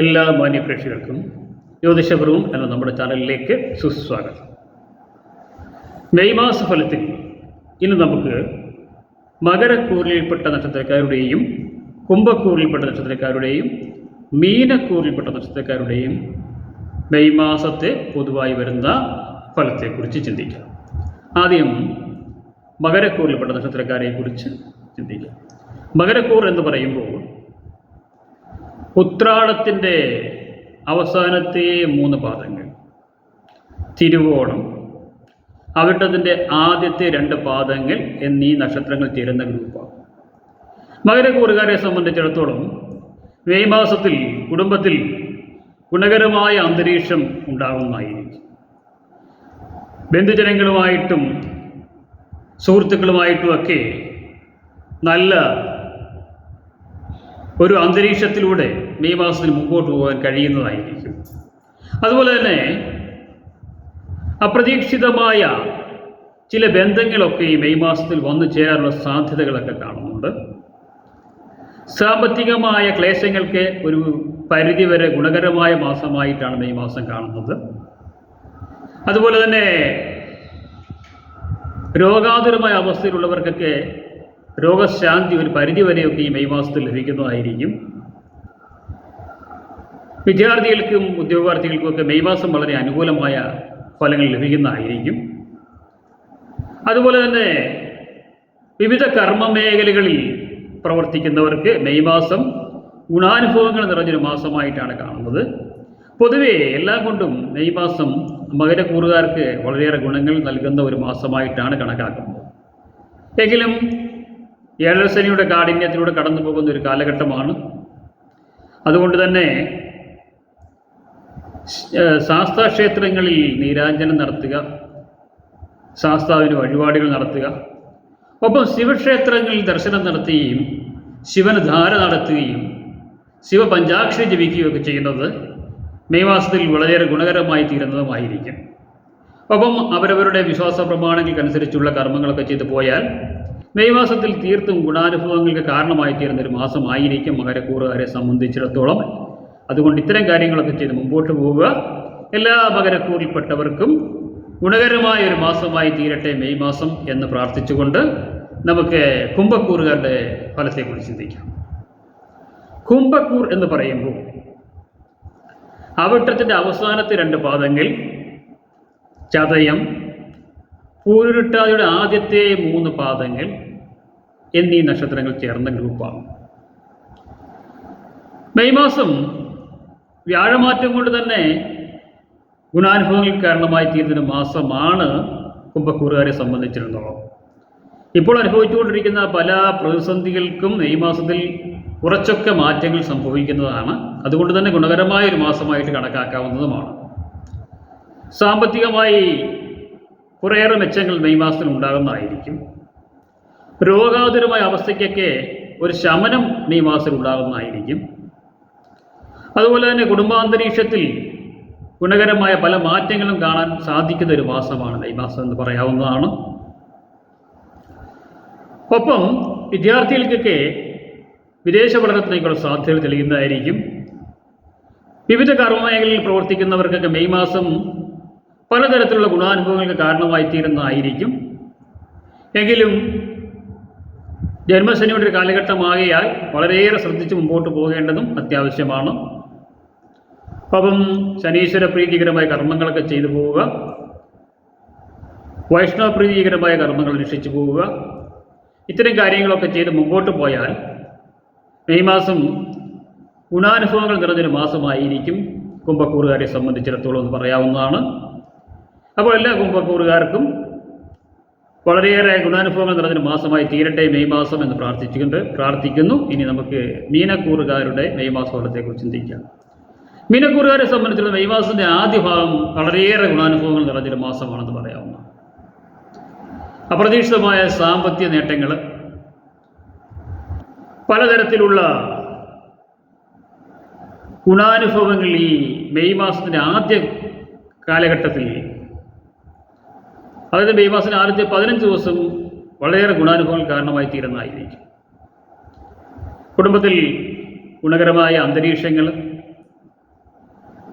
എല്ലാ മാന്യ പ്രേക്ഷകർക്കും എന്ന നമ്മുടെ ചാനലിലേക്ക് സുസ്വാഗതം. മെയ് മാസ ഫലത്തിൽ ഇന്ന് നമുക്ക് മകരക്കൂറിൽപ്പെട്ട നക്ഷത്രക്കാരുടെയും കുംഭക്കൂറിൽപ്പെട്ട നക്ഷത്രക്കാരുടെയും മീനക്കൂറിൽപ്പെട്ട നക്ഷത്രക്കാരുടെയും മെയ് മാസത്തെ പൊതുവായി വരുന്ന ഫലത്തെക്കുറിച്ച് ചിന്തിക്കാം. ആദ്യം മകരക്കൂറിൽപ്പെട്ട നക്ഷത്രക്കാരെ കുറിച്ച് ചിന്തിക്കാം. മകരക്കൂർ എന്ന് പറയുമ്പോൾ ഉത്രാടത്തിന്റെ അവസാനത്തെ മൂന്ന് പാദങ്ങൾ. തിരുവോണം. അവിട്ടത്തിന്റെ ആദ്യത്തെ രണ്ട് പാദങ്ങൾ എന്നീ നക്ഷത്രങ്ങൾ ചേരുന്ന ഗ്രൂപ്പാണ് മകരക്കൂറുകാരെ സംബന്ധിച്ചിടത്തോളം മെയ് മാസത്തിൽ കുടുംബത്തിൽ ഗുണകരമായ അന്തരീക്ഷം ഉണ്ടാകുന്നതായിരിക്കും. ബന്ധുജനങ്ങളുമായിട്ടും സുഹൃത്തുക്കളുമായിട്ടുമൊക്കെ നല്ല ഒരു അന്തരീക്ഷത്തിലൂടെ മെയ് മാസത്തിൽ മുമ്പോട്ട് പോകാൻ കഴിയുന്നതായിരിക്കും. അതുപോലെ തന്നെ അപ്രതീക്ഷിതമായ ചില ബന്ധങ്ങളൊക്കെ ഈ മെയ് മാസത്തിൽ വന്നു ചേരാനുള്ള സാധ്യതകളൊക്കെ കാണുന്നുണ്ട്. സാമ്പത്തികമായ ക്ലേശങ്ങൾക്ക് ഒരു പരിധിവരെ ഗുണകരമായ മാസമായിട്ടാണ് മെയ് മാസം കാണുന്നത്. അതുപോലെ തന്നെ രോഗാതുരമായ അവസ്ഥയിലുള്ളവർക്കൊക്കെ രോഗശാന്തി ഒരു പരിധിവരെയൊക്കെ ഈ മെയ് മാസത്തിൽ ലഭിക്കുന്നതായിരിക്കും. വിദ്യാർത്ഥികൾക്കും ഉദ്യോഗാർത്ഥികൾക്കും ഒക്കെ മെയ് മാസം വളരെ അനുകൂലമായ ഫലങ്ങൾ ലഭിക്കുന്നതായിരിക്കും. അതുപോലെ തന്നെ വിവിധ കർമ്മ മേഖലകളിൽ പ്രവർത്തിക്കുന്നവർക്ക് മെയ് മാസം ഗുണാനുഭവങ്ങൾ നിറഞ്ഞൊരു മാസമായിട്ടാണ് കാണുന്നത്. പൊതുവേ എല്ലാം കൊണ്ടും മെയ് മാസം മകരക്കൂറുകാർക്ക് വളരെയേറെ ഗുണങ്ങൾ നൽകുന്ന ഒരു മാസമായിട്ടാണ് കണക്കാക്കുന്നത്. എങ്കിലും ഏഴരശനിയുടെ കാഠിന്യത്തിലൂടെ കടന്നു പോകുന്ന ഒരു കാലഘട്ടമാണ്. അതുകൊണ്ട് തന്നെ ശാസ്താക്ഷേത്രങ്ങളിൽ നീരാഞ്ജനം നടത്തുക ശാസ്താവിന് വഴിപാടുകൾ നടത്തുക ഒപ്പം ശിവക്ഷേത്രങ്ങളിൽ ദർശനം നടത്തുകയും ശിവന് ധാര നടത്തുകയും ശിവപഞ്ചാക്ഷരി ജപിക്കുകയൊക്കെ ചെയ്യുന്നത് മെയ് മാസത്തിൽ വളരെയേറെ ഗുണകരമായി തീരുന്നതുമായിരിക്കും. ഒപ്പം അവരവരുടെ വിശ്വാസ പ്രമാണങ്ങൾക്കനുസരിച്ചുള്ള കർമ്മങ്ങളൊക്കെ ചെയ്തു പോയാൽ മെയ് മാസത്തിൽ തീർത്തും ഗുണാനുഭവങ്ങൾക്ക് കാരണമായി തീരുന്ന ഒരു മാസമായിരിക്കും മകരക്കൂറുകാരെ സംബന്ധിച്ചിടത്തോളം. അതുകൊണ്ട് ഇത്തരം കാര്യങ്ങളൊക്കെ ചെയ്ത് മുമ്പോട്ട് പോവുക. എല്ലാ മകരക്കൂറിൽപ്പെട്ടവർക്കും ഗുണകരമായ ഒരു മാസമായി തീരട്ടെ മെയ് മാസം എന്ന് പ്രാർത്ഥിച്ചുകൊണ്ട് നമുക്ക് കുംഭക്കൂറുകാരുടെ ഫലത്തെക്കുറിച്ച് ചിന്തിക്കാം. കുംഭക്കൂർ എന്ന് പറയുമ്പോൾ അവിട്ടത്തിന്റെ അവസാനത്തെ രണ്ട് പാദങ്ങൾ ചതയം പൂരുരുട്ടാതിയുടെ ആദ്യത്തെ മൂന്ന് പാദങ്ങൾ എന്നീ നക്ഷത്രങ്ങൾ ചേർന്ന ഗ്രൂപ്പാണ്. മെയ് മാസം വ്യാഴമാറ്റം കൊണ്ട് തന്നെ ഗുണാനുഭവങ്ങൾക്ക് കാരണമായി തീരുന്നൊരു മാസമാണ് കുംഭക്കൂറുകാരെ സംബന്ധിച്ചിടത്തോളം. ഇപ്പോൾ അനുഭവിച്ചുകൊണ്ടിരിക്കുന്ന പല പ്രതിസന്ധികൾക്കും മെയ് മാസത്തിൽ കുറച്ചൊക്കെ മാറ്റങ്ങൾ സംഭവിക്കുന്നതാണ്. അതുകൊണ്ട് തന്നെ ഗുണകരമായ ഒരു മാസമായിട്ട് കണക്കാക്കാവുന്നതുമാണ്. സാമ്പത്തികമായി കുറേയേറെ മെച്ചങ്ങൾ മെയ് മാസത്തിൽ ഉണ്ടാകുന്നതായിരിക്കും. രോഗാതുരമായ അവസ്ഥയ്ക്കൊക്കെ ഒരു ശമനം മെയ് ഉണ്ടാകുന്നതായിരിക്കും. അതുപോലെ തന്നെ കുടുംബാന്തരീക്ഷത്തിൽ ഗുണകരമായ പല മാറ്റങ്ങളും കാണാൻ സാധിക്കുന്ന ഒരു മാസമാണ് മെയ് മാസം എന്ന് പറയാവുന്നതാണ്. ഒപ്പം വിദ്യാർത്ഥികൾക്കൊക്കെ വിദേശ പഠനത്തിലേക്കുള്ള സാധ്യതകൾ തെളിയുന്നതായിരിക്കും. വിവിധ കർമ്മമേഖലയിൽ പ്രവർത്തിക്കുന്നവർക്കൊക്കെ മെയ് മാസം പലതരത്തിലുള്ള ഗുണാനുഭവങ്ങൾക്ക് കാരണമായി തീരുന്നതായിരിക്കും എങ്കിലും ജന്മശനിയുടെ ഒരു കാലഘട്ടമാകയാൽ വളരെയേറെ ശ്രദ്ധിച്ച് മുമ്പോട്ട് പോകേണ്ടതും അത്യാവശ്യമാണ്. അപ്പം ശനീശ്വര പ്രീതികരമായ കർമ്മങ്ങളൊക്കെ ചെയ്തു പോവുക. വൈഷ്ണവ പ്രീതികരമായ കർമ്മങ്ങൾ അനുഷ്ഠിച്ചു പോവുക. ഇത്തരം കാര്യങ്ങളൊക്കെ ചെയ്ത് മുമ്പോട്ട് പോയാൽ മെയ് മാസം ഗുണാനുഭവങ്ങൾ നിറഞ്ഞൊരു മാസമായിരിക്കും കുംഭക്കൂറുകാരെ സംബന്ധിച്ചിടത്തോളം എന്ന് പറയാവുന്നതാണ്. അപ്പോൾ എല്ലാ കുംഭക്കൂറുകാർക്കും വളരെയേറെ ഗുണാനുഭവങ്ങൾ നിറഞ്ഞൊരു മാസമായി തീരട്ടെ മെയ് മാസം എന്ന് പ്രാർത്ഥിച്ചുകൊണ്ട് പ്രാർത്ഥിക്കുന്നു. ഇനി നമുക്ക് മീനക്കൂറുകാരുടെ മെയ് മാസഫലത്തെക്കുറിച്ച് ചിന്തിക്കാം. മീനക്കൂറുകാരെ സംബന്ധിച്ചുള്ള മെയ് മാസത്തിന്റെ ആദ്യ ഭാഗം വളരെയേറെ ഗുണാനുഭവങ്ങൾ നിറഞ്ഞൊരു മാസമാണെന്ന് പറയാവുന്ന. അപ്രതീക്ഷിതമായ സാമ്പത്തിക നേട്ടങ്ങൾ പലതരത്തിലുള്ള ഗുണാനുഭവങ്ങൾ ഈ മെയ് മാസത്തിന്റെ ആദ്യ കാലഘട്ടത്തിൽ അതായത് മാസത്തിന്റെ ആദ്യത്തെ പതിനഞ്ച് ദിവസം വളരെയേറെ ഗുണാനുഭവങ്ങൾ കാരണമായി തീരുന്നതായിരിക്കും കുടുംബത്തിൽ ഗുണകരമായ അന്തരീക്ഷങ്ങൾ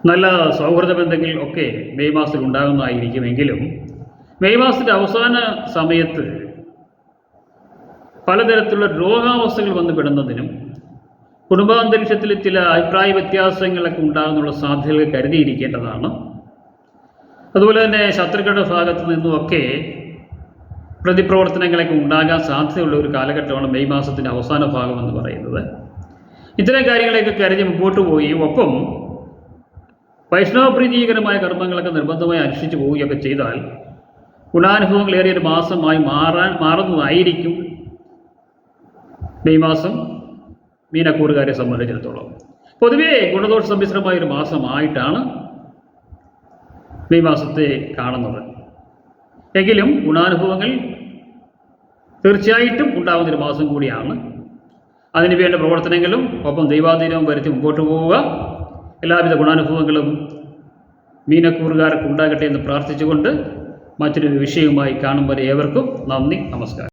നല്ല സൗഹൃദ ബന്ധങ്ങൾ ഒക്കെ മെയ് മാസത്തിൽ ഉണ്ടാകുന്നതായിരിക്കുമെങ്കിലും മെയ് മാസത്തിന്റെ അവസാന സമയത്ത് പലതരത്തിലുള്ള രോഗാവസ്ഥകൾ വന്നു പെടുന്നതിനും കുടുംബാന്തരീക്ഷത്തിൽ ചില അഭിപ്രായ വ്യത്യാസങ്ങളൊക്കെ ഉണ്ടാകുന്നുള്ള സാധ്യതകൾ കരുതിയിരിക്കേണ്ടതാണ്. അതുപോലെ തന്നെ ശത്രുക്കളുടെ ഭാഗത്തു നിന്നുമൊക്കെ പ്രതിപ്രവർത്തനങ്ങളൊക്കെ ഉണ്ടാകാൻ സാധ്യതയുള്ള ഒരു കാലഘട്ടമാണ് മെയ് മാസത്തിന്റെ അവസാന ഭാഗം എന്ന് പറയുന്നത്. ഇത്തരം കാര്യങ്ങളെയൊക്കെ കരുതി മുമ്പോട്ട് പോയി. ഒപ്പം വൈഷ്ണവപ്രീതികരമായ കർമ്മങ്ങളൊക്കെ നിർബന്ധമായി അനുഷ്ഠിച്ചു പോവുകയൊക്കെ ചെയ്താൽ ഗുണാനുഭവങ്ങളേറിയ ഒരു മാസമായി മാറാൻ മാറുന്നതായിരിക്കും മെയ് മാസം മീനക്കൂറുകാരെ സംബന്ധിച്ചിടത്തോളം. പൊതുവേ ഗുണദോഷ സമ്മിശ്രമായ ഒരു മാസമായിട്ടാണ് മെയ് മാസത്തെ കാണുന്നത്. എങ്കിലും ഗുണാനുഭവങ്ങൾ തീർച്ചയായിട്ടും ഉണ്ടാകുന്നൊരു മാസം കൂടിയാണ്. അതിനുവേണ്ട പ്രവർത്തനങ്ങളും ഒപ്പം ദൈവാധീനവും വരുത്തി മുമ്പോട്ട് പോവുക. എല്ലാവിധ ഗുണാനുഭവങ്ങളും മീനക്കൂറുകാർക്ക് ഉണ്ടാകട്ടെ എന്ന് പ്രാർത്ഥിച്ചുകൊണ്ട് മറ്റൊരു വിഷയവുമായി കാണും വരെ ഏവർക്കും നന്ദി നമസ്കാരം.